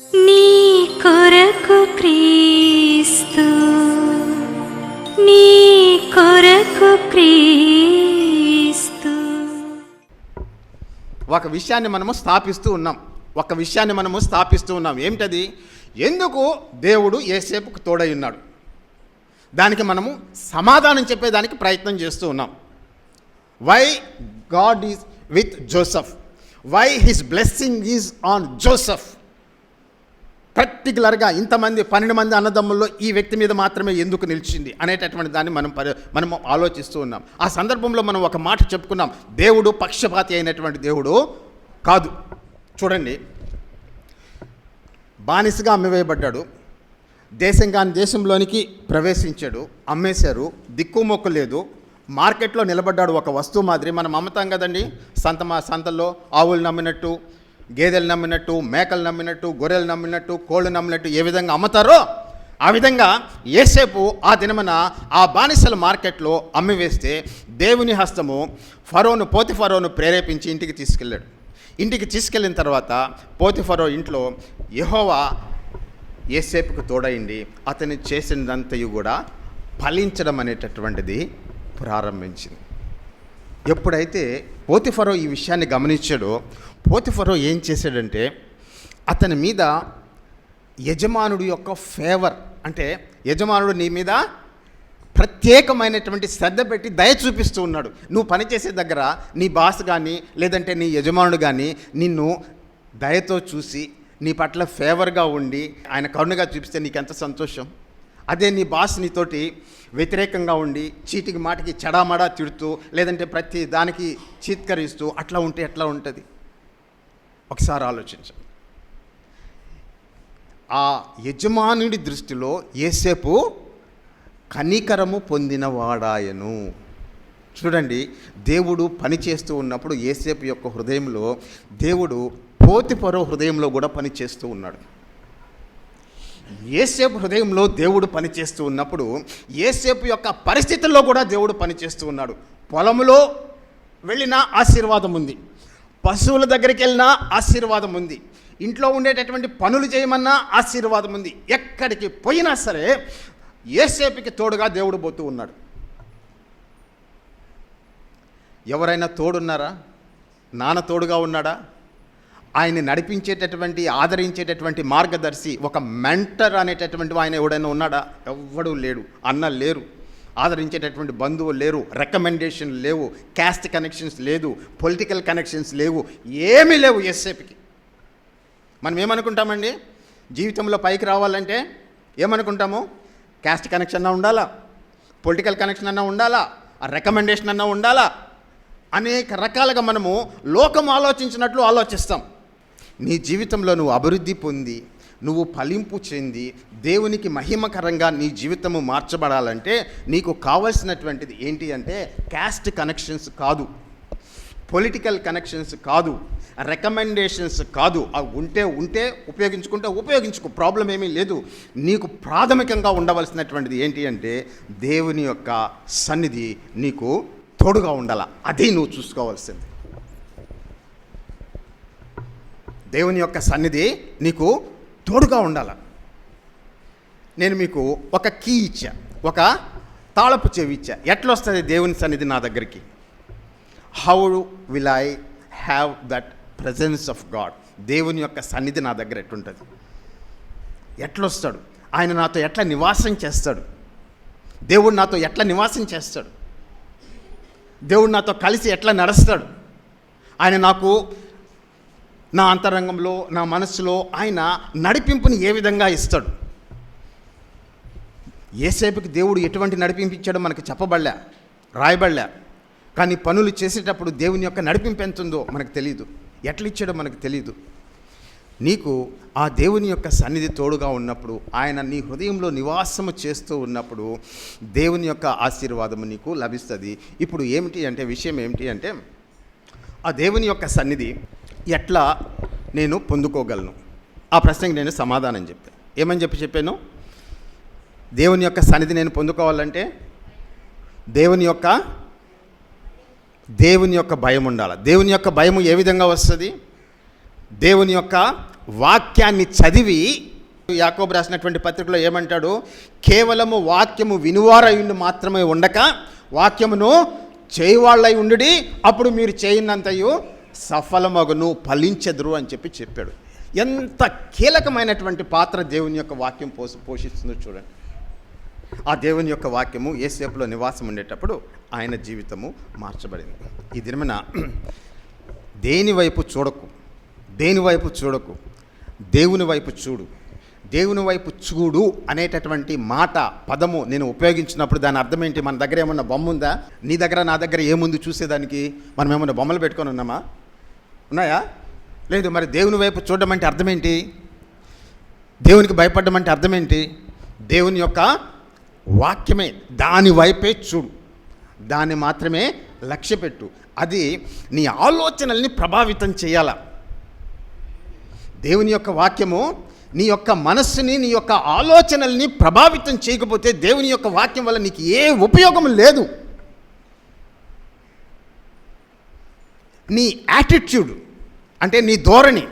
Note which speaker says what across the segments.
Speaker 1: నీ కొరకు క్రీస్తు నీ కొరకు క్రీస్తు.
Speaker 2: ఒక విషయాన్ని మనము స్థాపిస్తూ ఉన్నాం. ఒక విషయాన్ని మనము స్థాపిస్తూ ఉన్నాం. ఏమిటది? ఎందుకు దేవుడు ఏసేపుకు తోడై ఉన్నాడు? దానికి మనము సమాధానం చెప్పేదానికి ప్రయత్నం చేస్తూ ఉన్నాం. Why God is with Joseph why his blessing is on Joseph పర్టికులర్గా ఇంతమంది పన్నెండు మంది అన్నదమ్ముల్లో ఈ వ్యక్తి మీద మాత్రమే ఎందుకు నిలిచింది అనేటటువంటి దాన్ని మనం పరి మనం ఆలోచిస్తూ ఉన్నాం. ఆ సందర్భంలో మనం ఒక మాట చెప్పుకున్నాం. దేవుడు పక్షపాతి అయినటువంటి దేవుడు కాదు. చూడండి. బానిసగా అమ్మివేయబడ్డాడు. దేశం కాని దేశంలోనికి ప్రవేశించాడు. అమ్మేశారు. దిక్కుమొక్కు లేదు. మార్కెట్లో నిలబడ్డాడు ఒక వస్తువు మాదిరి. మనం అమ్ముతాం కదండి. సంత మా సంతల్లో ఆవులు నమ్మినట్టు గేదెలు నమ్మినట్టు మేకలు నమ్మినట్టు గొర్రెలు నమ్మినట్టు కోళ్ళు నమ్మినట్టు ఏ విధంగా అమ్ముతారో ఆ విధంగా ఏసేపు ఆ దినమన ఆ బానిసల మార్కెట్లో అమ్మివేస్తే దేవుని హస్తము ఫరోను పోతి ఫరోను ప్రేరేపించి ఇంటికి తీసుకెళ్ళాడు. ఇంటికి తీసుకెళ్ళిన తర్వాత పోతి ఫరో ఇంట్లో యహోవా ఏసేపుకు తోడైంది అతను చేసినదంతయు కూడా ఫలించడం అనేటటువంటిది ప్రారంభించింది. ఎప్పుడైతే పోతిఫరో ఈ విషయాన్ని గమనించాడో పోతిఫరో ఏం చేశాడంటే అతని మీద యజమానుడి యొక్క ఫేవర్ అంటే యజమానుడు నీ మీద ప్రత్యేకమైనటువంటి శ్రద్ధ పెట్టి దయ చూపిస్తూ ఉన్నాడు. నువ్వు పనిచేసే దగ్గర నీ బాస్ కానీ లేదంటే నీ యజమానుడు కానీ నిన్ను దయతో చూసి నీ పట్ల ఫేవర్గా ఉండి ఆయన కరుణగా చూపిస్తే నీకెంత సంతోషం? అదే నీ బాస్ నీతోటి వ్యతిరేకంగా ఉండి చీటికి మాటికి చెడామడా తిడుతూ లేదంటే ప్రతి దానికి చీత్కరిస్తూ అట్లా ఉంటే ఎట్లా ఉంటుంది? ఒకసారి ఆలోచించండి. ఆ యజమానుడి దృష్టిలో ఏసేపు కనికరము పొందినవాడాయను. చూడండి దేవుడు పని చేస్తూ ఉన్నప్పుడు ఏసేపు యొక్క హృదయంలో దేవుడు పోతిపరో హృదయంలో కూడా పని చేస్తూ ఉన్నాడు. ఏసేపు హృదయంలో దేవుడు పనిచేస్తూ ఉన్నప్పుడు ఏసేపు యొక్క పరిస్థితుల్లో కూడా దేవుడు పనిచేస్తూ ఉన్నాడు. పొలంలో వెళ్ళిన ఆశీర్వాదం ఉంది. పశువుల దగ్గరికి వెళ్ళినా ఆశీర్వాదం ఉంది. ఇంట్లో ఉండేటటువంటి పనులు చేయమన్నా ఆశీర్వాదం ఉంది. ఎక్కడికి పోయినా సరే ఏసేపుకి తోడుగా దేవుడు పోతూ ఉన్నాడు. ఎవరైనా తోడున్నారా? నాన్న తోడుగా ఉన్నాడా? ఆయన నడిపించేటటువంటి ఆదరించేటటువంటి మార్గదర్శి ఒక మెంటర్ అనేటటువంటి ఆయన ఎవడైనా ఉన్నాడా? ఎవ్వడూ లేడు అన్న లేరు. ఆదరించేటటువంటి బంధువులు లేరు రికమెండేషన్ లేవు క్యాస్ట్ కనెక్షన్స్ లేదు పొలిటికల్ కనెక్షన్స్ లేవు ఏమీ లేవు ఎస్ఏపికి. మనం ఏమనుకుంటామండి? జీవితంలో పైకి రావాలంటే ఏమనుకుంటాము? క్యాస్ట్ కనెక్షన్ అన్నా ఉండాలా? పొలిటికల్ కనెక్షన్ అన్నా ఉండాలా? రికమెండేషన్ అన్నా ఉండాలా? అనేక రకాలుగా మనము లోకం ఆలోచించినట్లు ఆలోచిస్తాం. నీ జీవితంలో నువ్వు అభివృద్ధి పొంది నువ్వు ఫలింపు చెంది దేవునికి మహిమకరంగా నీ జీవితము మార్చబడాలంటే నీకు కావలసినటువంటిది ఏంటి అంటే క్యాస్ట్ కనెక్షన్స్ కాదు పొలిటికల్ కనెక్షన్స్ కాదు రికమెండేషన్స్ కాదు. అవి ఉంటే ఉంటే ఉపయోగించుకుంటే ఉపయోగించుకో ప్రాబ్లం ఏమీ లేదు. నీకు ప్రాథమికంగా ఉండవలసినటువంటిది ఏంటి అంటే దేవుని యొక్క సన్నిధి నీకు తోడుగా ఉండాల. అది నువ్వు చూసుకోవాల్సింది. దేవుని యొక్క సన్నిధి నీకు తోడుగా ఉండాల. నేను మీకు ఒక కీ ఇచ్చా ఒక తాళపు చెవి ఇచ్చా. ఎట్లా వస్తుంది దేవుని సన్నిధి నా దగ్గరికి? How will I have that presence of God దేవుని యొక్క సన్నిధి నా దగ్గర ఎట్లుంటుంది? ఎట్లొస్తాడు? ఆయన నాతో ఎట్లా నివాసం చేస్తాడు? దేవుడు నాతో ఎట్లా నివాసం చేస్తాడు? దేవుడు నాతో కలిసి ఎట్లా నడుస్తాడు? ఆయన నాకు నా అంతరంగంలో నా మనస్సులో ఆయన నడిపింపుని ఏ విధంగా ఇస్తాడు? ఏసేపుకి దేవుడు ఎటువంటి నడిపింపు ఇచ్చాడో మనకు చెప్పబడలే రాయబడలే. కానీ పనులు చేసేటప్పుడు దేవుని యొక్క నడిపింపు ఎంత ఉందో మనకు తెలియదు ఎట్లా ఇచ్చాడో మనకు తెలియదు నీకు ఆ దేవుని యొక్క సన్నిధి తోడుగా ఉన్నప్పుడు ఆయన నీ హృదయంలో నివాసము చేస్తూ ఉన్నప్పుడు దేవుని యొక్క ఆశీర్వాదము నీకు లభిస్తుంది. ఇప్పుడు ఏమిటి అంటే విషయం ఏమిటి అంటే ఆ దేవుని యొక్క సన్నిధి ఎట్లా నేను పొందుకోగలను? ఆ ప్రశ్నకి నేను సమాధానం చెప్పాను ఏమని చెప్పి చెప్పాను? దేవుని యొక్క సన్నిధి నేను పొందుకోవాలంటే దేవుని యొక్క దేవుని యొక్క భయం ఉండాలి. దేవుని యొక్క భయం ఏ విధంగా వస్తుంది? దేవుని యొక్క వాక్యాన్ని చదివి యాకోబు రాసినటువంటి పత్రికలో ఏమంటాడు? కేవలము వాక్యము వినువారయుండి మాత్రమే ఉండక వాక్యమును చేయువాళ్ళై ఉండి అప్పుడు మీరు చేయనంతయు సఫలమగును ఫలించెదురు అని చెప్పి చెప్పాడు. ఎంత కీలకమైనటువంటి పాత్ర దేవుని యొక్క వాక్యం పోసి పోషిస్తుందో చూడండి. ఆ దేవుని యొక్క వాక్యము ఏసేపులో నివాసం ఉండేటప్పుడు ఆయన జీవితము మార్చబడింది. ఈ దినమన దేని వైపు చూడకు? దేని వైపు చూడకు? దేవుని వైపు చూడు. దేవుని వైపు చూడు అనేటటువంటి మాట పదము నేను ఉపయోగించినప్పుడు దాని అర్థం ఏంటి మన దగ్గర ఏమన్నా బొమ్మ ఉందా? నీ దగ్గర నా దగ్గర ఏముంది చూసేదానికి? మనం ఏమన్నా బొమ్మలు పెట్టుకొని ఉన్నామా? ఉన్నాయా? లేదు మరి దేవుని వైపు చూడడం అంటే అర్థం ఏంటి దేవునికి భయపడడం అంటే అర్థం ఏంటి దేవుని యొక్క వాక్యమే దాని వైపే చూడు. దాన్ని మాత్రమే లక్ష్యపెట్టు అది నీ ఆలోచనల్ని ప్రభావితం చేయాల. దేవుని యొక్క వాక్యము నీ యొక్క మనస్సుని నీ యొక్క ఆలోచనల్ని ప్రభావితం చేయకపోతే దేవుని యొక్క వాక్యం వల్ల నీకు ఏ ఉపయోగం లేదు. నీ యాటిట్యూడ్ అంటే నీ ధోరణి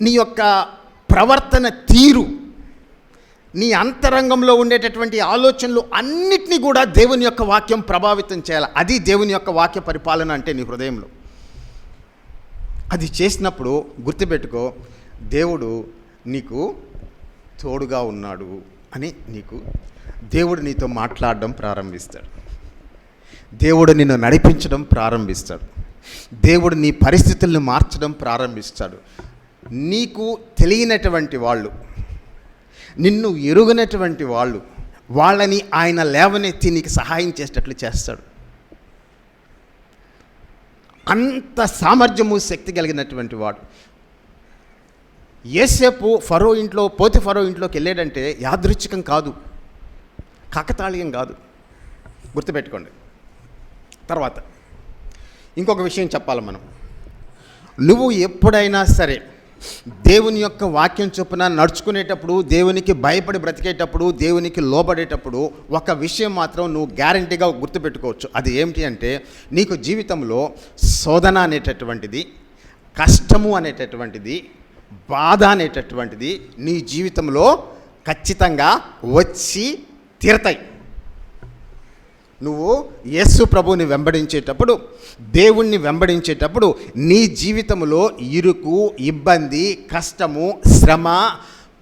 Speaker 2: నీ యొక్క ప్రవర్తన తీరు నీ అంతరంగంలో ఉండేటటువంటి ఆలోచనలు అన్నిటినీ కూడా దేవుని యొక్క వాక్యం ప్రభావితం చేయాలి. అది దేవుని యొక్క వాక్య పరిపాలన అంటే నీ హృదయంలో. అది చేసినప్పుడు గుర్తుపెట్టుకో దేవుడు నీకు తోడుగా ఉన్నాడు అని నీకు దేవుడు నీతో మాట్లాడడం ప్రారంభిస్తాడు. దేవుడు నిన్ను నడిపించడం ప్రారంభిస్తాడు. దేవుడు నీ పరిస్థితుల్ని మార్చడం ప్రారంభిస్తాడు. నీకు తెలియనటువంటి వాళ్ళు నిన్ను ఎరుగనటువంటి వాళ్ళు వాళ్ళని ఆయన లేవనెత్తి నీకు సహాయం చేసేటట్లు చేస్తాడు. అంత సామర్థ్యము శక్తి కలిగినటువంటి వాడు. ఏసేపు ఫరో ఇంట్లో పోతి ఫరో ఇంట్లోకి వెళ్ళాడంటే యాదృచ్ఛికం కాదు కాకతాళీయం కాదు. గుర్తుపెట్టుకోండి. తర్వాత ఇంకొక విషయం చెప్పాలి మనం. నువ్వు ఎప్పుడైనా సరే దేవుని యొక్క వాక్యం చొప్పున నడుచుకునేటప్పుడు దేవునికి భయపడి బ్రతికేటప్పుడు దేవునికి లోబడేటప్పుడు ఒక విషయం మాత్రం నువ్వు గ్యారంటీగా గుర్తుపెట్టుకోవచ్చు. అది ఏమిటి అంటే నీకు జీవితంలో శోధన అనేటటువంటిది కష్టము అనేటటువంటిది బాధ అనేటటువంటిది నీ జీవితంలో ఖచ్చితంగా వచ్చి తీరతాయి. నువ్వు యేసు ప్రభువుని వెంబడించేటప్పుడు దేవుణ్ణి వెంబడించేటప్పుడు నీ జీవితంలో ఇరుకు ఇబ్బంది కష్టము శ్రమ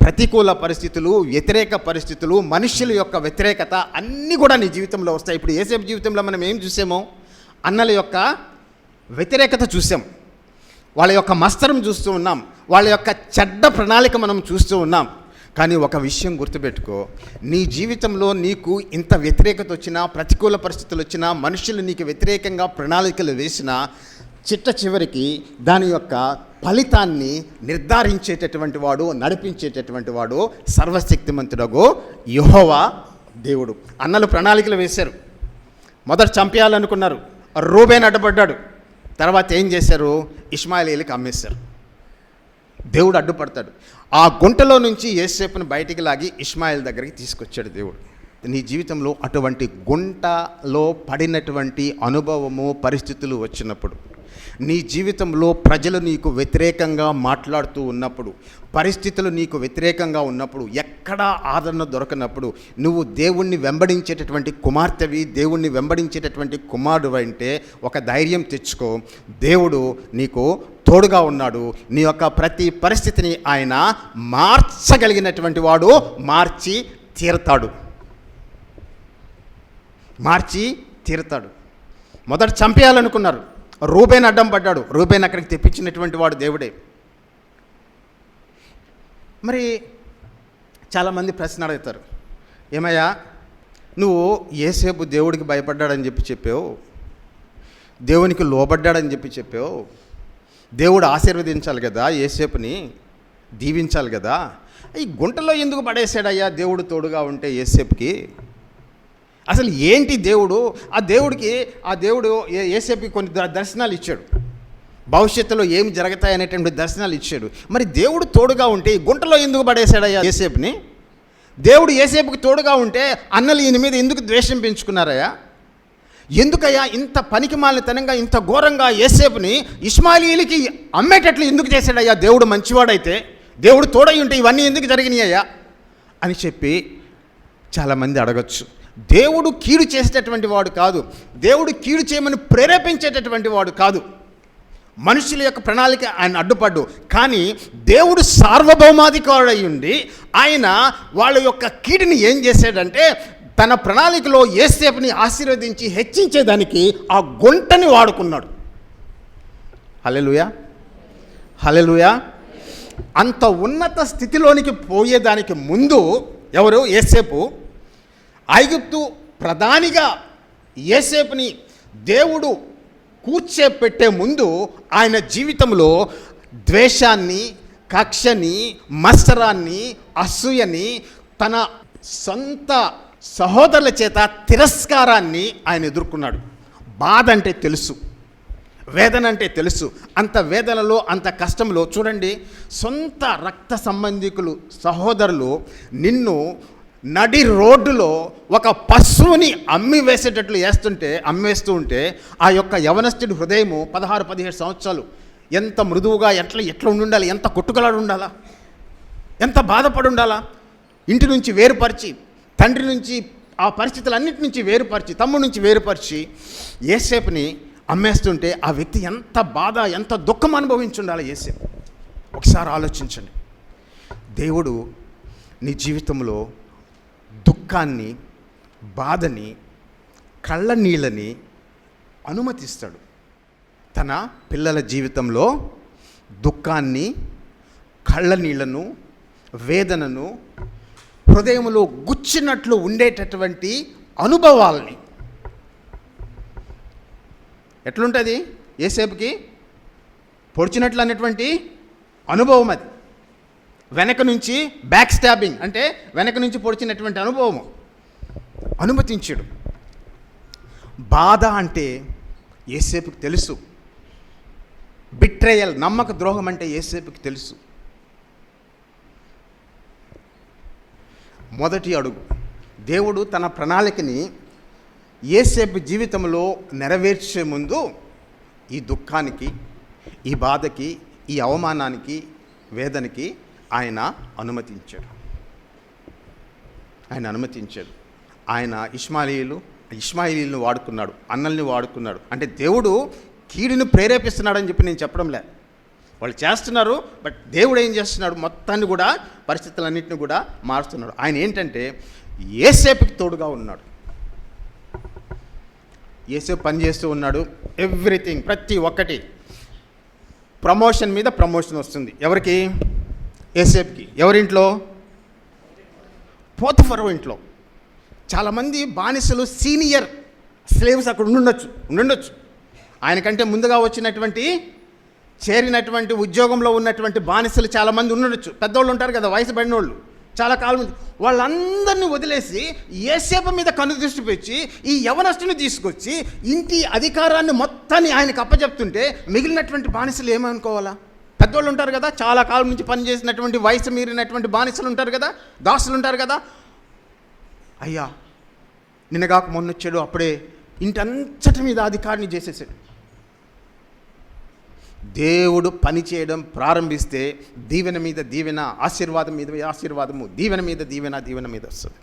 Speaker 2: ప్రతికూల పరిస్థితులు వ్యతిరేక పరిస్థితులు మనుషుల యొక్క వ్యతిరేకత అన్నీ కూడా నీ జీవితంలో వస్తాయి. ఇప్పుడు ఏసేపు జీవితంలో మనం ఏం చూసామో? అన్నల యొక్క వ్యతిరేకత చూసాం. వాళ్ళ యొక్క మస్తరం చూస్తూ ఉన్నాం. వాళ్ళ యొక్క చెడ్డ ప్రణాళిక మనం చూస్తూ ఉన్నాం. కానీ ఒక విషయం గుర్తుపెట్టుకో నీ జీవితంలో నీకు ఇంత వ్యతిరేకత వచ్చినా ప్రతికూల పరిస్థితులు వచ్చినా మనుషులు నీకు వ్యతిరేకంగా ప్రణాళికలు వేసినా చిట్ట చివరికి దాని యొక్క ఫలితాన్ని నిర్ధారించేటటువంటి వాడు నడిపించేటటువంటి వాడు సర్వశక్తిమంతుడగు యుహోవా దేవుడు. అన్నలు ప్రణాళికలు వేశారు. మొదట చంపేయాలనుకున్నారు. రూబేన్ అడ్డపడ్డాడు. తర్వాత ఏం చేశారు? ఇస్మాయిలీలకి అమ్మేశారు. దేవుడు అడ్డుపడతాడు. ఆ గుంటలో నుంచి ఏసేపును బయటికి లాగి ఇస్మాయిల్ దగ్గరికి తీసుకొచ్చాడు దేవుడు. నీ జీవితంలో అటువంటి గుంటలో పడినటువంటి అనుభవము పరిస్థితులు వచ్చినప్పుడు నీ జీవితంలో ప్రజలు నీకు వ్యతిరేకంగా మాట్లాడుతూ ఉన్నప్పుడు పరిస్థితులు నీకు వ్యతిరేకంగా ఉన్నప్పుడు ఎక్కడా ఆదరణ దొరకనప్పుడు నువ్వు దేవుణ్ణి వెంబడించేటటువంటి కుమార్తెవి దేవుణ్ణి వెంబడించేటటువంటి కుమారుడు అంటే ఒక ధైర్యం తెచ్చుకో. దేవుడు నీకు తోడుగా ఉన్నాడు. నీ యొక్క ప్రతి పరిస్థితిని ఆయన మార్చగలిగినటువంటి వాడు మార్చి తీరతాడు. మార్చి తీరతాడు. మొదట చంపేయాలనుకున్నారు. రూబేన్ అడ్డం పడ్డాడు. రూబేన్ అక్కడికి తెప్పించినటువంటి వాడు దేవుడే. మరి చాలామంది ప్రశ్న అడుగుతారు. ఏమయ్యా నువ్వు ఏసేపు దేవుడికి భయపడ్డాడని చెప్పి చెప్పావు. దేవునికి లోబడ్డాడని చెప్పి చెప్పావు. దేవుడు ఆశీర్వదించాలి కదా ఏసేపుని దీవించాలి కదా. ఈ గుంటలో ఎందుకు పడేసాడయ్యా దేవుడు తోడుగా ఉంటే ఏసేపుకి? అసలు ఏంటి దేవుడు? ఆ దేవుడికి ఆ దేవుడు ఏ ఏసేపుకి కొన్ని దర్శనాలు ఇచ్చాడు. భవిష్యత్తులో ఏమి జరుగుతాయి అనేటువంటి దర్శనాలు ఇచ్చాడు. మరి దేవుడు తోడుగా ఉంటే ఈ గుంటలో ఎందుకు పడేశాడయ్యా ఏసేపుని దేవుడు ఏసేపుకి తోడుగా ఉంటే అన్నలు ఈయన మీద ఎందుకు ద్వేషం పెంచుకున్నారయ్యా? ఎందుకయ్యా ఇంత పనికి మాలినతనంగా ఇంత ఘోరంగా ఏసేపుని ఇస్మాయిలీలకి అమ్మేటట్లు ఎందుకు చేశాడయ్యా దేవుడు మంచివాడైతే? దేవుడు తోడై ఉంటే ఇవన్నీ ఎందుకు జరిగినాయ్యా అని చెప్పి చాలామంది అడగచ్చు. దేవుడు కీడు చేసేటటువంటి వాడు కాదు. దేవుడు కీడు చేయమని ప్రేరేపించేటటువంటి వాడు కాదు. మనుషుల యొక్క ప్రణాళిక ఆయన అడ్డుపడ్డు. కానీ దేవుడు సార్వభౌమాధికారుడై ఉండి ఆయన వాళ్ళ యొక్క కీడుని ఏం చేశాడంటే తన ప్రణాళికలో ఏసేపుని ఆశీర్వదించి హెచ్చించేదానికి ఆ గుంటని వాడుకున్నాడు. హలెలుయా హలెలుయా అంత ఉన్నత స్థితిలోనికి పోయేదానికి ముందు ఎవరు? ఏసేపు ఐగుప్తు ప్రధానిగా ఏసేపుని దేవుడు కూర్చేపెట్టే ముందు ఆయన జీవితంలో ద్వేషాన్ని కక్షని మత్సరాన్ని అసూయని తన సొంత సహోదరుల చేత తిరస్కారాన్ని ఆయన ఎదుర్కొన్నాడు. బాధ అంటే తెలుసు వేదన అంటే తెలుసు. అంత వేదనలో అంత కష్టంలో చూడండి సొంత రక్త సంబంధికులు సహోదరులు నిన్ను నడి రోడ్డులో ఒక పశువుని అమ్మి వేసేటట్లు వేస్తుంటే అమ్మేస్తూ ఉంటే ఆ యొక్క యవనస్తుడి హృదయము పదహారు పదిహేడు సంవత్సరాలు ఎంత మృదువుగా ఎట్లా ఎట్లా ఉండాలి ఎంత కొట్టుకలాడు ఉండాలా ఎంత బాధపడి ఉండాలా? ఇంటి నుంచి వేరుపరిచి తండ్రి నుంచి ఆ పరిస్థితులన్నిటి నుంచి వేరుపరిచి తమ్ముడి నుంచి వేరుపరిచి ఏసేపుని అమ్మేస్తుంటే ఆ వ్యక్తి ఎంత బాధ ఎంత దుఃఖం అనుభవించి ఉండాలి ఏసేపు ఒకసారి ఆలోచించండి. దేవుడు నీ జీవితంలో దుఃఖాన్ని బాధని కళ్ళ నీళ్ళని అనుమతిస్తాడు. తన పిల్లల జీవితంలో దుఃఖాన్ని కళ్ళ నీళ్ళను వేదనను హృదయంలో గుచ్చినట్లు ఉండేటటువంటి అనుభవాల్ని. ఎట్లుంటుంది? ఏసేపుకి పొడిచినట్లు అనేటువంటి అనుభవం అది. వెనక నుంచి బ్యాక్ స్టాబింగ్ అంటే వెనక నుంచి పొడిచినటువంటి అనుభవం అనుమతించాడు. బాధ అంటే ఏసేపుకి తెలుసు. బిట్రేయల్ నమ్మక ద్రోహం అంటే ఏసేపుకి తెలుసు. మొదటి అడుగు. దేవుడు తన ప్రణాళికని ఏసేపు జీవితంలో నెరవేర్చే ముందు ఈ దుఃఖానికి ఈ బాధకి ఈ అవమానానికి వేదనకి ఆయన అనుమతించాడు. ఆయన అనుమతించాడు. ఆయన ఇస్మాయిలీలు ఇస్మాయిలీలను వాడుకున్నాడు అన్నల్ని వాడుకున్నాడు. అంటే దేవుడు కీడును ప్రేరేపిస్తున్నాడని చెప్పి నేను చెప్పడం లే వాళ్ళు చేస్తున్నారు బట్ దేవుడు ఏం చేస్తున్నాడు? మొత్తాన్ని కూడా పరిస్థితులన్నింటిని కూడా మారుస్తున్నాడు. ఆయన ఏంటంటే ఏసేపుకి తోడుగా ఉన్నాడు. ఏసేపు పని చేస్తూ ఉన్నాడు. ఎవ్రీథింగ్ ప్రతి ఒక్కటి. ప్రమోషన్ మీద ప్రమోషన్ వస్తుంది. ఎవరికి? ఏసేపుకి. ఎవరింట్లో? పోతఫరో ఇంట్లో. చాలామంది బానిసలు సీనియర్ స్లేవ్స్ అక్కడ ఉండుండొచ్చు ఉండుండొచ్చు. ఆయనకంటే ముందుగా వచ్చినటువంటి చేరినటువంటి ఉద్యోగంలో ఉన్నటువంటి బానిసలు చాలామంది ఉండొచ్చు పెద్దవాళ్ళు ఉంటారు కదా వయసు పడిన వాళ్ళు చాలా కాలం వాళ్ళందరినీ వదిలేసి ఏసేపు మీద కన్ను దృష్టి పెట్టి ఈ యవనస్తుని తీసుకొచ్చి ఇంటి అధికారాన్ని మొత్తాన్ని ఆయనకు అప్పచెప్తుంటే మిగిలినటువంటి బానిసలు ఏమనుకోవాలా? పెద్దోళ్ళు ఉంటారు కదా చాలా కాలం నుంచి పనిచేసినటువంటి వయసు మీరినటువంటి బానిసలు ఉంటారు కదా దాసులు ఉంటారు కదా. అయ్యా నిన్నగాక మొన్నొచ్చాడు అప్పుడే ఇంటంతటి మీద అధికారిని చేసేసాడు. దేవుడు పని చేయడం ప్రారంభిస్తే దీవెన మీద దీవెన ఆశీర్వాదం మీద ఆశీర్వాదము దీవెన మీద దీవెన దీవెన మీద వస్తుంది.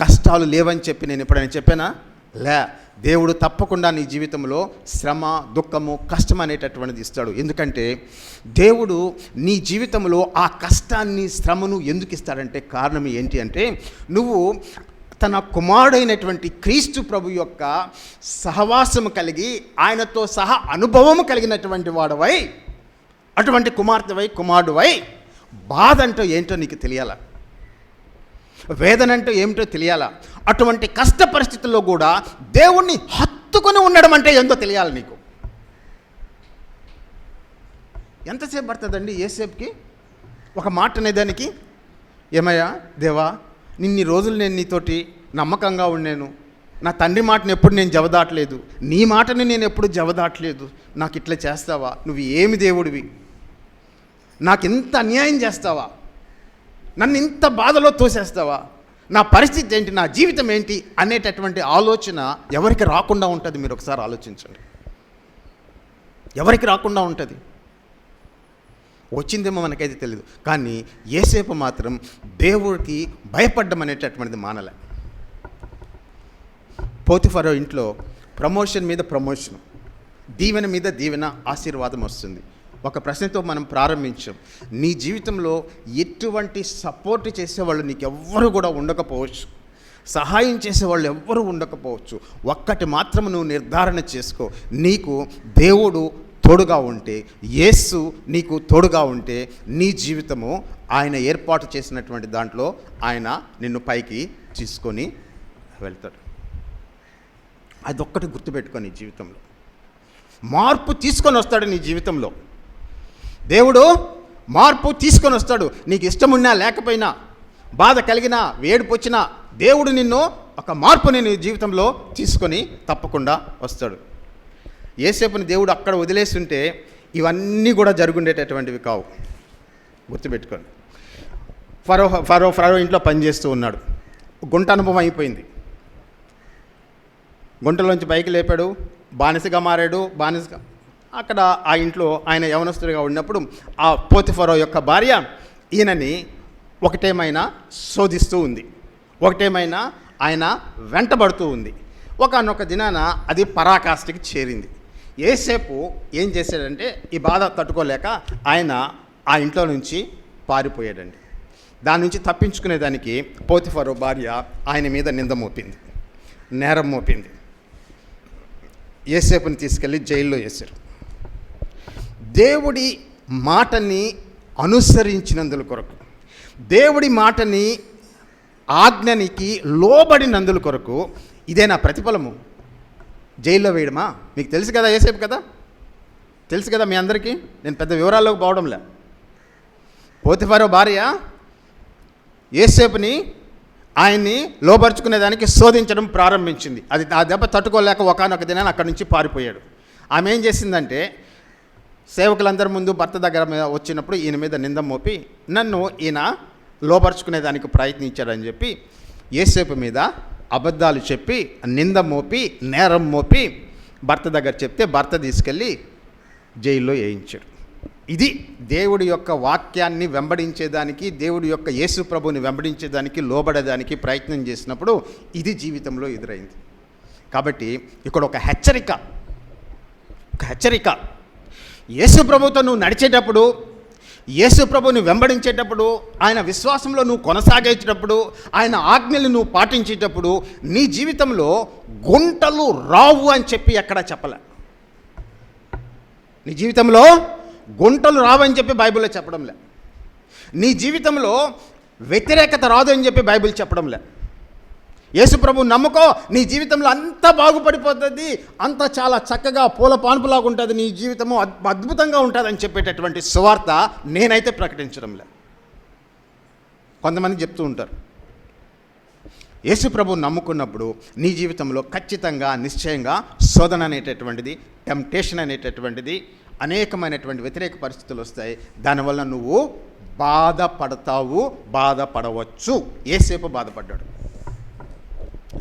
Speaker 2: కష్టాలు లేవని చెప్పి నేను ఎప్పుడైనా చెప్పానా? లే దేవుడు తప్పకుండా నీ జీవితంలో శ్రమ దుఃఖము కష్టం అనేటటువంటిది ఇస్తాడు. ఎందుకంటే దేవుడు నీ జీవితంలో ఆ కష్టాన్ని శ్రమను ఎందుకు ఇస్తాడంటే కారణం ఏంటి అంటే నువ్వు తన కుమారుడైనటువంటి క్రీస్తు ప్రభు యొక్క సహవాసము కలిగి ఆయనతో సహా అనుభవము కలిగినటువంటి వాడవై అటువంటి కుమార్తెవై కుమారుడువై బాధ అంటే ఏంటో నీకు తెలియాలి? వేదన అంటే ఏమిటో తెలియాలా? అటువంటి కష్ట పరిస్థితుల్లో కూడా దేవుణ్ణి హత్తుకొని ఉండడం అంటే ఎంతో తెలియాలి నీకు. ఎంతసేపు పడుతుందండి ఏసేపుకి ఒక మాట అనేదానికి ఏమయ్యా దేవా నిన్ని రోజులు నేను నీతోటి నమ్మకంగా ఉన్నాను నా తండ్రి మాటను ఎప్పుడు నేను జవదాటలేదు. నీ మాటని నేను ఎప్పుడు జవదాటలేదు. నాకు ఇట్లా చేస్తావా? నువ్వు ఏమి దేవుడివి? నాకు ఇంత అన్యాయం చేస్తావా? నన్ను ఇంత బాధలో తోసేస్తావా? నా పరిస్థితి ఏంటి? నా జీవితం ఏంటి? అనేటటువంటి ఆలోచన ఎవరికి రాకుండా ఉంటుంది? మీరు ఒకసారి ఆలోచించండి. ఎవరికి రాకుండా ఉంటుంది? వచ్చిందేమో మనకైతే తెలియదు కానీ ఏసేపు మాత్రం దేవుడికి భయపడ్డం అనేటటువంటిది మానలే. పోతిఫరో ఇంట్లో ప్రమోషన్ మీద ప్రమోషన్ దీవెన మీద దీవెన ఆశీర్వాదం వస్తుంది. ఒక ప్రశ్నతో మనం ప్రారంభించాం. నీ జీవితంలో ఎటువంటి సపోర్ట్ చేసేవాళ్ళు నీకు ఎవ్వరు కూడా ఉండకపోవచ్చు. సహాయం చేసేవాళ్ళు ఎవ్వరూ ఉండకపోవచ్చు. ఒక్కటి మాత్రం నువ్వు నిర్ధారణ చేసుకో. నీకు దేవుడు తోడుగా ఉంటే యేసు నీకు తోడుగా ఉంటే నీ జీవితము ఆయన ఏర్పాటు చేసినటువంటి దాంట్లో ఆయన నిన్ను పైకి తీసుకొని వెళ్తాడు. అదొక్కటి గుర్తుపెట్టుకో నీ జీవితంలో. మార్పు తీసుకొని వస్తాడు నీ జీవితంలో. దేవుడు మార్పు తీసుకొని వస్తాడు. నీకు ఇష్టం ఉన్నా లేకపోయినా బాధ కలిగినా వేడుపు వచ్చినా దేవుడు నిన్ను ఒక మార్పుని నీ జీవితంలో తీసుకొని తప్పకుండా వస్తాడు. ఏసేపుని దేవుడు అక్కడ వదిలేస్తుంటే ఇవన్నీ కూడా జరుగుండేటటువంటివి కావు. గుర్తుపెట్టుకోండి. ఫరో ఫరో ఫరో ఇంట్లో పనిచేస్తూ ఉన్నాడు. గుంట అనుభవం అయిపోయింది. గుంటలోంచి పైకి లేపాడు. బానిసగా మారాడు. బానిసగా అక్కడ ఆ ఇంట్లో ఆయన యవనస్తుడిగా ఉన్నప్పుడు ఆ పోతిఫరో యొక్క భార్య ఈయనని ఒకటేమైనా శోధిస్తూ ఉంది. ఒకటేమైనా ఆయన వెంటబడుతూ ఉంది. ఒకనొక దినాన అది పరాకాష్ఠకి చేరింది. ఏసేపు ఏం చేశాడంటే ఈ బాధ తట్టుకోలేక ఆయన ఆ ఇంట్లో నుంచి పారిపోయాడండి. దాని నుంచి తప్పించుకునేదానికి పోతిఫరో భార్య ఆయన మీద నింద మోపింది. నేరం మోపింది. ఏసేపుని తీసుకెళ్ళి జైల్లో వేశారు. దేవుడి మాటని అనుసరించినందుల కొరకు దేవుడి మాటని ఆజ్ఞనికి లోబడినందుల కొరకు ఇదే నా ప్రతిఫలము. జైల్లో వేయడమా? మీకు తెలుసు కదా ఏసేపు కదా తెలుసు కదా మీ అందరికీ? నేను పెద్ద వివరాల్లోకి పోవడంలే. పోతిఫారో భార్య ఏసేపుని ఆయన్ని లోపరుచుకునేదానికి శోధించడం ప్రారంభించింది. అది ఆ దెబ్బ తట్టుకోలేక ఒకనొక దినాన్ని అక్కడి నుంచి పారిపోయాడు. ఆమె ఏం చేసిందంటే సేవకులందరి ముందు భర్త దగ్గర మీద వచ్చినప్పుడు ఈయన మీద నింద మోపి నన్ను ఈయన లోపరుచుకునేదానికి ప్రయత్నించాడని చెప్పి ఏసేపు మీద అబద్ధాలు చెప్పి నింద మోపి నేరం మోపి భర్త దగ్గర చెప్తే భర్త తీసుకెళ్ళి జైల్లో వేయించాడు. ఇది దేవుడి యొక్క వాక్యాన్ని వెంబడించేదానికి దేవుడి యొక్క యేసు ప్రభుని వెంబడించేదానికి లోబడేదానికి ప్రయత్నం చేసినప్పుడు ఇది జీవితంలో ఎదురైంది. కాబట్టి ఇక్కడ ఒక హెచ్చరిక ఒక హెచ్చరిక యేసు ప్రభుతో నువ్వు నడిచేటప్పుడు యేసు ప్రభుని వెంబడించేటప్పుడు ఆయన విశ్వాసంలో నువ్వు కొనసాగేటప్పుడు ఆయన ఆజ్ఞలు నువ్వు పాటించేటప్పుడు నీ జీవితంలో గుంటలు రావు అని చెప్పి ఎక్కడా చెప్పలే. నీ జీవితంలో గుంటలు రావని చెప్పి బైబిల్లో చెప్పడంలే. నీ జీవితంలో వ్యతిరేకత రాదు అని చెప్పి బైబిల్ చెప్పడంలే. యేసుప్రభు నమ్ముకో నీ జీవితంలో అంత బాగుపడిపోతుంది అంత చాలా చక్కగా పూల పాన్పులాగా ఉంటుంది నీ జీవితము అద్భుతంగా ఉంటుందని చెప్పేటటువంటి సువార్త నేనైతే ప్రకటించడంలే కొంతమంది చెప్తూ ఉంటారు యేసు ప్రభు నమ్ముకున్నప్పుడు నీ జీవితంలో ఖచ్చితంగా నిశ్చయంగా శోధన అనేటటువంటిది టెంప్టేషన్ అనేటటువంటిది అనేకమైనటువంటి వ్యతిరేక పరిస్థితులు వస్తాయి. దానివల్ల నువ్వు బాధపడతావు బాధపడవచ్చు. ఏసేపు బాధపడ్డాడు.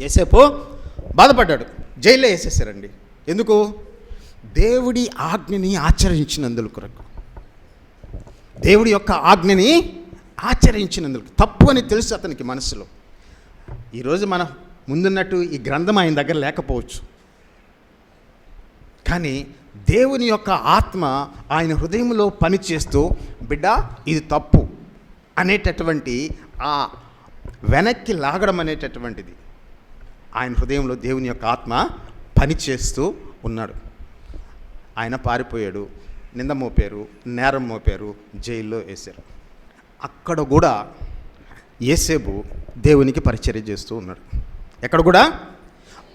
Speaker 2: ఏసేపు బాధపడ్డాడు. జైల్లో వేసేసారండి. ఎందుకు? దేవుడి ఆజ్ఞని ఆచరించినందుకు కొరకు. దేవుడి యొక్క ఆజ్ఞని ఆచరించినందుకు. తప్పు అని తెలుసు అతనికి మనసులో. ఈరోజు మన ముందున్నట్టు ఈ గ్రంథం ఆయన దగ్గర లేకపోవచ్చు. కానీ దేవుని యొక్క ఆత్మ ఆయన హృదయంలో పనిచేస్తూ బిడ్డ ఇది తప్పు. అనేటటువంటి ఆ వెనక్కి లాగడం అనేటటువంటిది. ఆయన హృదయంలో దేవుని యొక్క ఆత్మ పనిచేస్తూ ఉన్నాడు. ఆయన పారిపోయాడు నింద మోపారు నేరం మోపారు జైల్లో వేశారు. అక్కడ కూడా ఏసేబు దేవునికి పరిచర్య చేస్తూ ఉన్నాడు. ఎక్కడ కూడా?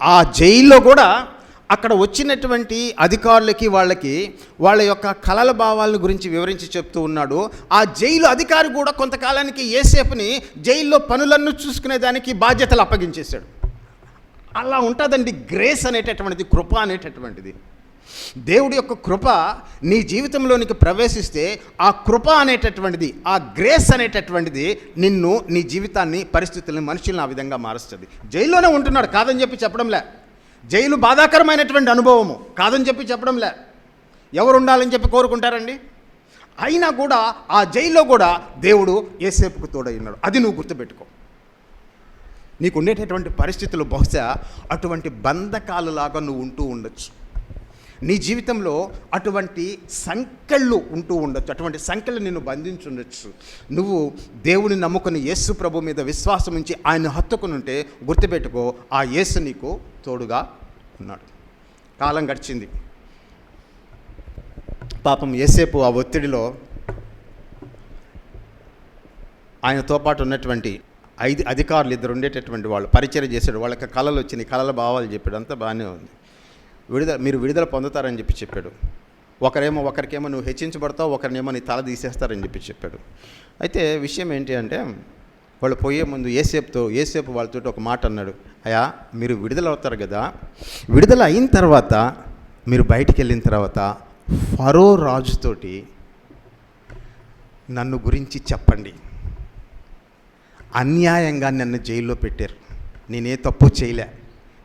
Speaker 2: ఆ జైల్లో కూడా అక్కడ వచ్చినటువంటి అధికారులకి వాళ్ళకి వాళ్ళ యొక్క కళల భావాలను గురించి వివరించి చెప్తూ ఉన్నాడు. ఆ జైలు అధికారి కూడా కొంతకాలానికి ఏసేపుని జైల్లో పనులన్నీ చూసుకునే దానికి బాధ్యతలు అప్పగించేశాడు. అలా ఉంటుందండి గ్రేస్ అనేటటువంటిది కృప అనేటటువంటిది. దేవుడి యొక్క కృప నీ జీవితంలోనికి ప్రవేశిస్తే ఆ కృప అనేటటువంటిది ఆ గ్రేస్ అనేటటువంటిది నిన్ను నీ జీవితాన్ని పరిస్థితుల్ని మనుషుల్ని ఆ విధంగా మారుస్తుంది. జైల్లోనే ఉంటున్నాడు కాదని చెప్పి చెప్పడంలే. జైలు బాధాకరమైనటువంటి అనుభవము కాదని చెప్పి చెప్పడంలే. ఎవరు ఉండాలని చెప్పి కోరుకుంటారండి? అయినా కూడా ఆ జైల్లో కూడా దేవుడు ఏసేపుకు తోడై ఉన్నాడు. అది నువ్వు గుర్తుపెట్టుకో. నీకు ఉండేటటువంటి పరిస్థితులు బహుశా అటువంటి బంధకాలలాగా నువ్వు ఉంటూ ఉండొచ్చు. నీ జీవితంలో అటువంటి సంకెళ్ళు ఉంటూ ఉండొచ్చు. అటువంటి సంఖ్యలు నిన్ను బంధించుండొచ్చు. నువ్వు దేవుని నమ్ముకుని యేసు ప్రభు మీద విశ్వాసం ఉంచి ఆయన హత్తుకుని ఉంటే గుర్తుపెట్టుకో ఆ యేసు నీకు తోడుగా ఉన్నాడు. కాలం గడిచింది. పాపం ఏసేపు ఆ ఒత్తిడిలో ఆయనతో పాటు ఉన్నటువంటి ఐదు అధికారులు ఇద్దరు ఉండేటటువంటి వాళ్ళు పరిచయం చేశాడు వాళ్ళకి కళలు వచ్చినాయి కళల భావాలు చెప్పాడు అంతా బాగానే ఉంది. విడుదల మీరు విడుదల పొందుతారని చెప్పి చెప్పాడు. ఒకరేమో ఒకరికేమో నువ్వు హెచ్చించబడతావు ఒకరినేమో నీ తల తీసేస్తారని చెప్పి చెప్పాడు. అయితే విషయం ఏంటి అంటే వాళ్ళు పోయే ముందు ఏసేపుతో ఏసేపు వాళ్ళతో ఒక మాట అన్నాడు. అయ్యా మీరు విడుదల అవుతారు కదా విడుదల అయిన తర్వాత మీరు బయటికి వెళ్ళిన తర్వాత ఫరో రాజుతోటి నన్ను గురించి చెప్పండి. అన్యాయంగా నన్ను జైల్లో పెట్టారు. నేనే తప్పు చేయలే.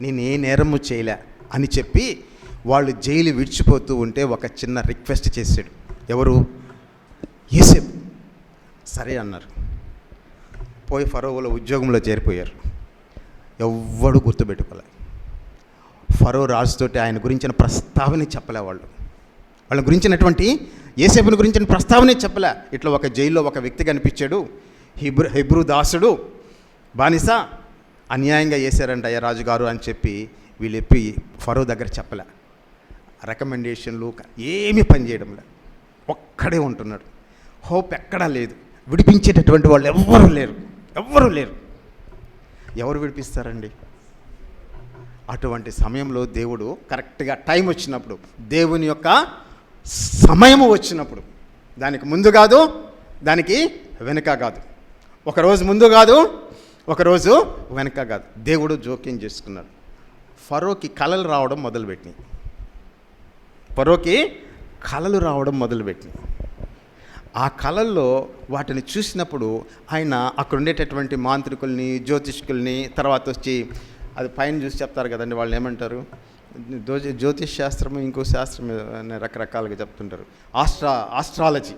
Speaker 2: నేనే నేరము చేయలే అని చెప్పి వాళ్ళు జైలు విడిచిపోతూ ఉంటే ఒక చిన్న రిక్వెస్ట్ చేశాడు. ఎవరు? ఏసేపు సరే అన్నారు. పోయి ఫరోలో ఉద్యోగంలో చేరిపోయారు. ఎవ్వడు గుర్తుపెట్టుకోలే. ఫరో రాజుతోటి ఆయన గురించిన ప్రస్తావన చెప్పలే వాళ్ళు. వాళ్ళ గురించినటువంటి ఏసేపుని గురించిన ప్రస్తావనే చెప్పలే. ఇట్లా ఒక జైల్లో ఒక వ్యక్తి కనిపించాడు. హిబ్రు హిబ్రూ దాసుడు. బానిస? అన్యాయంగా వేశారంట అయ్యా రాజుగారు అని చెప్పి వీళ్ళు ఎప్పి ఫరో దగ్గర చెప్పలే. రికమెండేషన్లు ఏమీ పనిచేయడంలే ఒక్కడే ఉంటున్నాడు. హోప్ ఎక్కడా లేదు. విడిపించేటటువంటి వాళ్ళు ఎవ్వరూ లేరు. ఎవ్వరూ లేరు. ఎవరు విడిపిస్తారండి? అటువంటి సమయంలో దేవుడు కరెక్ట్గా టైం వచ్చినప్పుడు దేవుని యొక్క సమయము వచ్చినప్పుడు దానికి ముందు కాదు దానికి వెనుక కాదు. ఒకరోజు ముందు కాదు ఒకరోజు వెనక కాదు. దేవుడు జోక్యం చేసుకున్నాడు. ఫరోకి కళలు రావడం మొదలుపెట్టినాయి. ఫరోకి కళలు రావడం మొదలుపెట్టినాయి. ఆ కళల్లో వాటిని చూసినప్పుడు ఆయన అక్కడ ఉండేటటువంటి మాంత్రికుల్ని జ్యోతిష్కుల్ని తర్వాత వచ్చి అది పైన చూసి చెప్తారు కదండి వాళ్ళు ఏమంటారు? జ్యోతి జ్యోతిష్ శాస్త్రము ఇంకో శాస్త్రం అని రకరకాలుగా చెప్తుంటారు. ఆస్ట్రా ఆస్ట్రాలజీ.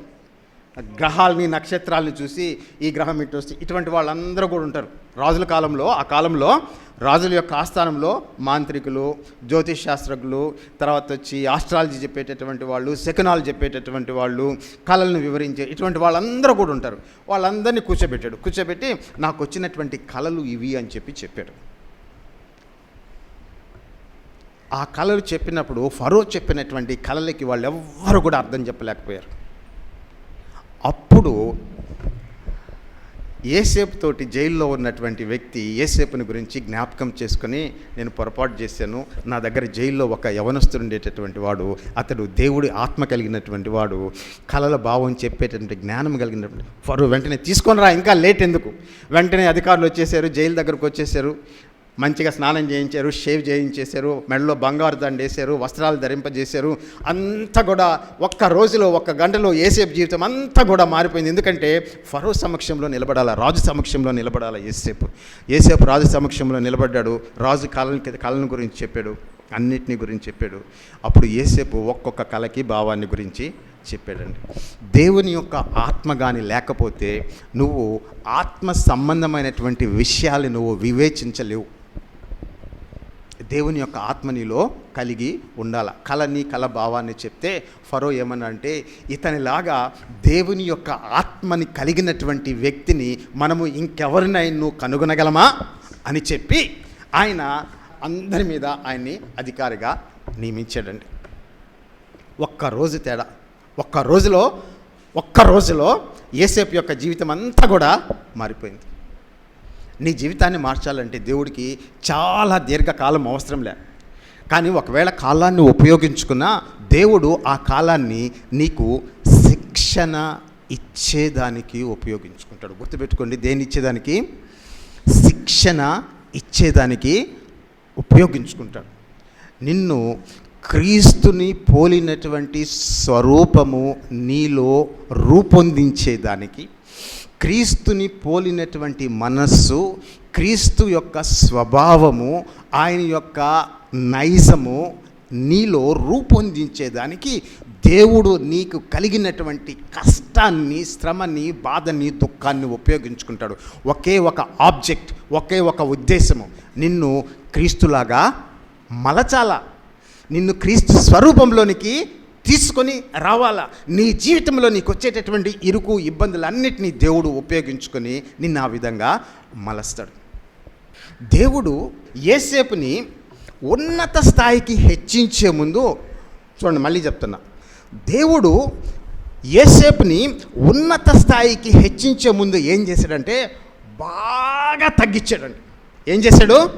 Speaker 2: గ్రహాలని నక్షత్రాలని చూసి ఈ గ్రహం ఇటు వస్తే ఇటువంటి వాళ్ళందరూ కూడా ఉంటారు. రాజుల కాలంలో ఆ కాలంలో రాజుల యొక్క ఆస్థానంలో మాంత్రికులు జ్యోతిష్ శాస్త్రజ్ఞులు తర్వాత వచ్చి ఆస్ట్రాలజీ చెప్పేటటువంటి వాళ్ళు శకునాలు చెప్పేటటువంటి వాళ్ళు కళలను వివరించే ఇటువంటి వాళ్ళందరూ కూడా ఉంటారు. వాళ్ళందరినీ కూర్చోబెట్టాడు. కూర్చోబెట్టి నాకు వచ్చినటువంటి కళలు ఇవి అని చెప్పి చెప్పాడు. ఆ కళలు చెప్పినప్పుడు ఫరో చెప్పినటువంటి కళలకి వాళ్ళు ఎవ్వరు కూడా అర్థం చెప్పలేకపోయారు. అప్పుడు ఏసేపు తోటి జైల్లో ఉన్నటువంటి వ్యక్తి ఏసేపుని గురించి జ్ఞాపకం చేసుకుని నేను పొరపాటు చేశాను. నా దగ్గర జైల్లో ఒక యవనస్తుడు ఉండేటటువంటి వాడు. అతడు దేవుడి ఆత్మ కలిగినటువంటి వాడు. కళల భావం చెప్పేటటువంటి జ్ఞానం కలిగినటువంటి ఫరు వెంటనే తీసుకొని రా ఇంకా లేట్ ఎందుకు? వెంటనే అధికారులు వచ్చేసారు జైలు దగ్గరకు వచ్చేసారు. మంచిగా స్నానం చేయించారు షేవ్ చేయించేశారు మెడలో బంగారు దండ వేశారు వస్త్రాలు ధరింపజేశారు. అంతా కూడా ఒక్క రోజులో ఒక్క గంటలో ఏసేపు జీవితం అంతా కూడా మారిపోయింది. ఎందుకంటే ఫరో సమక్షంలో నిలబడాలా రాజు సమక్షంలో నిలబడాలా ఏసేపు. ఏసేపు రాజు సమక్షంలో నిలబడ్డాడు రాజు కళని కళను గురించి చెప్పాడు అన్నిటిని గురించి చెప్పాడు. అప్పుడు ఏసేపు ఒక్కొక్క కళకి భావాన్ని గురించి చెప్పాడండి. దేవుని యొక్క ఆత్మ కానీ లేకపోతే నువ్వు ఆత్మ సంబంధమైనటువంటి విషయాలు నువ్వు వివేచించలేవు. దేవుని యొక్క ఆత్మ నీలో కలిగి ఉండాల. కళని కళ భావాన్ని చెప్తే ఫరో ఏమన్నా అంటే ఇతనిలాగా దేవుని యొక్క ఆత్మని కలిగినటువంటి వ్యక్తిని మనము ఇంకెవరినైనా నువ్వు కనుగొనగలమా అని చెప్పి ఆయన అందరి మీద ఆయన్ని అధికారిగా నియమించాడండి. ఒక్క రోజు తేడా. ఒక్క రోజులో ఒక్క రోజులో ఏసేపు యొక్క జీవితం అంతా కూడా మారిపోయింది. నీ జీవితాన్ని మార్చాలంటే దేవుడికి చాలా దీర్ఘకాలం అవసరం లే కానీ ఒకవేళ కాలాన్ని ఉపయోగించుకున్నా దేవుడు ఆ కాలాన్ని నీకు శిక్షణ ఇచ్చేదానికి ఉపయోగించుకుంటాడు. గుర్తుపెట్టుకోండి దేని ఇచ్చేదానికి? శిక్షణ ఇచ్చేదానికి ఉపయోగించుకుంటాడు. నిన్ను క్రీస్తుని పోలినటువంటి స్వరూపము నీలో రూపొందించేదానికి క్రీస్తుని పోలినటువంటి మనస్సు క్రీస్తు యొక్క స్వభావము ఆయన యొక్క నైజము నీలో రూపొందించేదానికి దేవుడు నీకు కలిగినటువంటి కష్టాన్ని శ్రమని బాధని దుఃఖాన్ని ఉపయోగించుకుంటాడు. ఒకే ఒక ఆబ్జెక్ట్ ఒకే ఒక ఉద్దేశము. నిన్ను క్రీస్తులాగా మలచాల? నిన్ను క్రీస్తు స్వరూపంలోనికి తీసుకొని రావాలా? నీ జీవితంలో నీకు వచ్చేటటువంటి ఇరుకు ఇబ్బందులన్నిటినీ దేవుడు ఉపయోగించుకొని నిన్ను ఆ విధంగా మలస్తాడు. దేవుడు ఏసేపుని ఉన్నత స్థాయికి హెచ్చించే ముందు చూడండి మళ్ళీ చెప్తున్నా. దేవుడు ఏసేపుని ఉన్నత స్థాయికి హెచ్చించే ముందు ఏం చేశాడంటే బాగా తగ్గించాడండి. ఏం చేశాడు?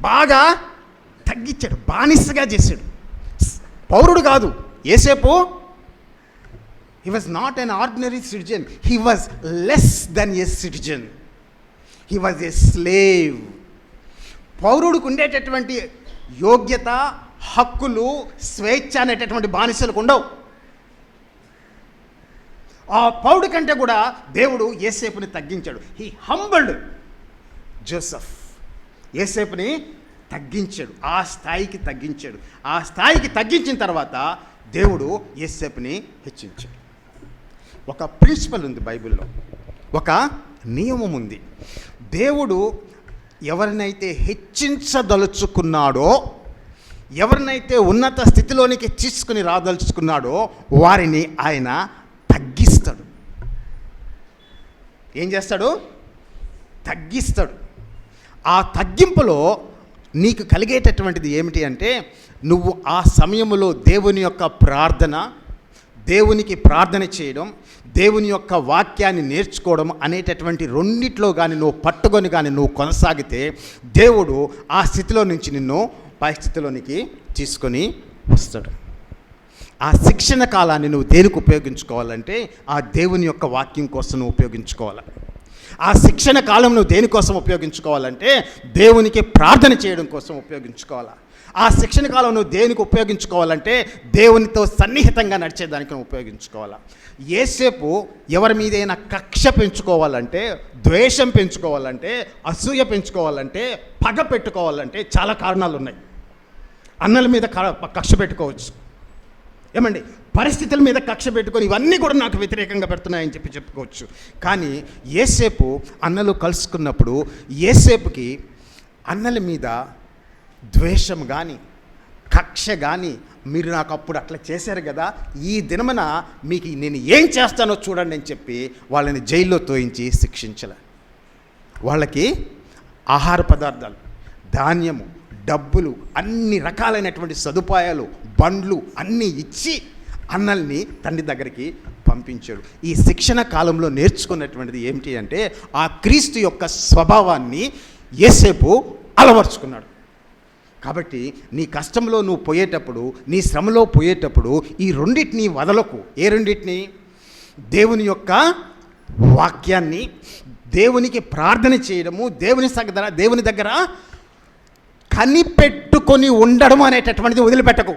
Speaker 2: బాగా తగ్గించాడు బానిసగా చేశాడు. పౌరుడు కాదు. ఏసేపు? He was not an ordinary citizen he was less than a citizen he was a slave పౌరుడికి ఉండేటటువంటి యోగ్యత హక్కులు స్వేచ్ఛ అనేటటువంటి బానిసలకు ఉండవు. ఆ పౌరుడి కంటే కూడా దేవుడు ఏసేపుని తగ్గించాడు. హీ హంబల్డ్ జోసఫ్ ఏసేపుని తగ్గించాడు. ఆ స్థాయికి తగ్గించాడు. ఆ స్థాయికి తగ్గించిన తర్వాత దేవుడు ఏసేపుని హెచ్చించాడు. ఒక ప్రిన్సిపల్ ఉంది బైబిల్లో. ఒక నియమం ఉంది. దేవుడు ఎవరినైతే హెచ్చించదలుచుకున్నాడో ఎవరినైతే ఉన్నత స్థితిలోనికి తీసుకుని రాదలుచుకున్నాడో వారిని ఆయన తగ్గిస్తాడు. ఏం చేస్తాడు? తగ్గిస్తాడు. ఆ తగ్గింపులో నీకు కలిగేటటువంటిది ఏమిటి అంటే నువ్వు ఆ సమయంలో దేవుని యొక్క ప్రార్థన దేవునికి ప్రార్థన చేయడం దేవుని యొక్క వాక్యాన్ని నేర్చుకోవడం అనేటటువంటి రెండిట్లో కానీ నువ్వు పట్టుకొని కానీ నువ్వు కొనసాగితే దేవుడు ఆ స్థితిలో నుంచి నిన్ను పై స్థితిలోనికి తీసుకొని వస్తాడు. ఆ శిక్షణ కాలాన్ని నువ్వు దేనికి ఉపయోగించుకోవాలంటే ఆ దేవుని యొక్క వాక్యం కోసం నువ్వు ఉపయోగించుకోవాలి. ఆ శిక్షణ కాలం నువ్వు దేనికోసం ఉపయోగించుకోవాలంటే దేవునికి ప్రార్థన చేయడం కోసం ఉపయోగించుకోవాలా. ఆ శిక్షణ కాలం నువ్వు దేనికి ఉపయోగించుకోవాలంటే దేవునితో సన్నిహితంగా నడిచేదానికి నువ్వు ఉపయోగించుకోవాలా. ఏసేపు ఎవరి మీదైనా కక్ష పెంచుకోవాలంటే ద్వేషం పెంచుకోవాలంటే అసూయ పెంచుకోవాలంటే పగ పెట్టుకోవాలంటే చాలా కారణాలు ఉన్నాయి అన్నల మీద క- కక్ష పెట్టుకోవచ్చు. ఏమండి? పరిస్థితుల మీద కక్ష పెట్టుకొని ఇవన్నీ కూడా నాకు వ్యతిరేకంగా పెడుతున్నాయని చెప్పి చెప్పుకోవచ్చు. కానీ ఏసేపు అన్నలు కలుసుకున్నప్పుడు ఏసేపుకి అన్నల మీద ద్వేషం కానీ కక్ష కానీ మీరు నాకు అప్పుడు అట్లా చేశారు కదా ఈ దినమన మీకు నేను ఏం చేస్తానో చూడండి అని చెప్పి వాళ్ళని జైల్లో తోయించి శిక్షించలే. వాళ్ళకి ఆహార పదార్థాలు ధాన్యము డబ్బులు అన్ని రకాలైనటువంటి సదుపాయాలు బండ్లు అన్నీ ఇచ్చి అన్నల్ని తండ్రి దగ్గరికి పంపించాడు. ఈ శిక్షణ కాలంలో నేర్చుకున్నటువంటిది ఏమిటి అంటే ఆ క్రీస్తు యొక్క స్వభావాన్ని ఏసేపు అలవర్చుకున్నాడు. కాబట్టి నీ కష్టంలో నువ్వు పోయేటప్పుడు నీ శ్రమలో పోయేటప్పుడు ఈ రెండింటిని వదలకు. ఏ రెండింటిని? దేవుని యొక్క వాక్యాన్ని దేవునికి ప్రార్థన చేయడము దేవుని దగ్గర దేవుని దగ్గర కనిపెట్టుకొని ఉండడం అనేటటువంటిది వదిలిపెట్టకు.